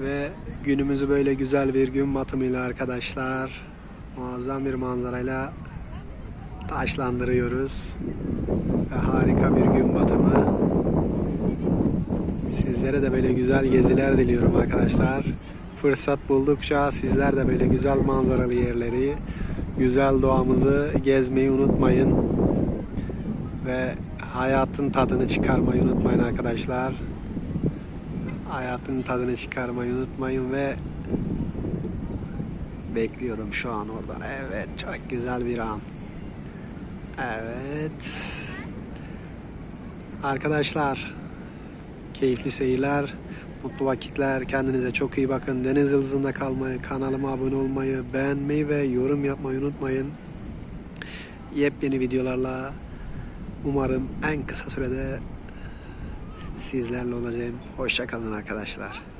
Ve günümüzü böyle güzel bir gün batımıyla arkadaşlar muazzam bir manzarayla taşlandırıyoruz. Ve harika bir gün batımı. Sizlere de böyle güzel geziler diliyorum arkadaşlar. Fırsat buldukça sizler de böyle güzel manzaralı yerleri, güzel doğamızı gezmeyi unutmayın. Ve hayatın tadını çıkarmayı unutmayın arkadaşlar. Hayatın tadını çıkarmayı unutmayın ve bekliyorum şu an orada. Evet, çok güzel bir an. Evet. Arkadaşlar, keyifli seyirler, mutlu vakitler. Kendinize çok iyi bakın. Deniz Yıldızı'nda kalmayı, kanalıma abone olmayı, beğenmeyi ve yorum yapmayı unutmayın. Yepyeni videolarla umarım en kısa sürede sizlerle olacağım. Hoşçakalın arkadaşlar.